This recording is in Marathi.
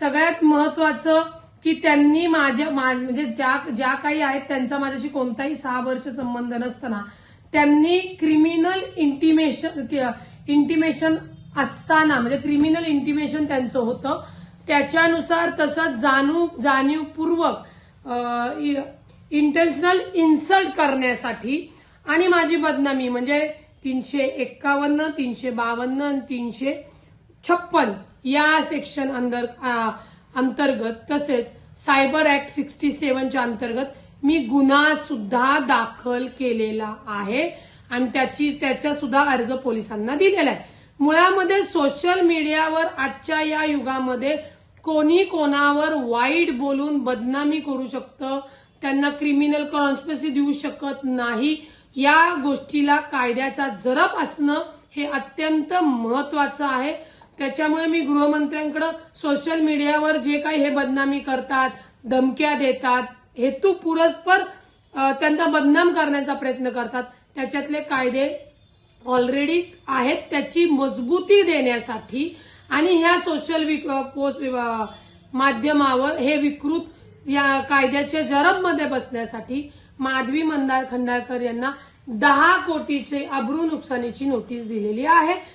सगळ्यात महत्वाचं की त्यांनी माझ्या मा- म्हणजे ज्या ज्या काही आहेत त्यांचा माझ्याशी कोणताही सहा वर्ष संबंध नसताना त्यांनी क्रिमिनल इंटिमेशन इंटिमेशन असताना म्हणजे क्रिमिनल इंटिमेशन त्यांचं होतं. त्याच्यानुसार तसंच जाणू जाणीवपूर्वक इंटेन्शनल इन्सल्ट करण्यासाठी आणि माझी बदनामी म्हणजे तीनशे एक्कावन्न तीनशे बावन्न आणि तीनशे छप्पन या सेक्शन अंदर अंतर्गत तसेच सायबर ऍक्ट सिक्स्टी सेव्हनच्या अंतर्गत मी गुन्हा सुद्धा दाखल केलेला आहे. आणि त्याची त्याचा सुद्धा अर्ज पोलिसांना दिलेला आहे. मुळामध्ये सोशल मीडियावर आजच्या या युगामध्ये कोणी कोणावर वाईट बोलून बदनामी करू शकतं त्यांना क्रिमिनल कॉन्स्पेसी देऊ शकत नाही या गोष्टीला कायद्याचा जरब असणं हे अत्यंत महत्वाचं आहे. त्याच्यामुळे मी गृहमंत्र्यांकडे सोशल मीडियावर जे काही हे बदनामी करतात धमक्या देतात हेतू पुरस्पर त्यांना बदनाम करण्याचा प्रयत्न करतात. त्याच्यातले कायदे ऑलरेडी आहेत त्याची मजबूती देण्यासाठी आणि ह्या सोशल विक- पोस्ट माध्यमावर हे विकृत या कायद्याच्या जरबमध्ये बसण्यासाठी माधवी मंदार खंडाळकर यांना दहा कोटीचे अब्रू नुकसानीची नोटीस दिलेली आहे.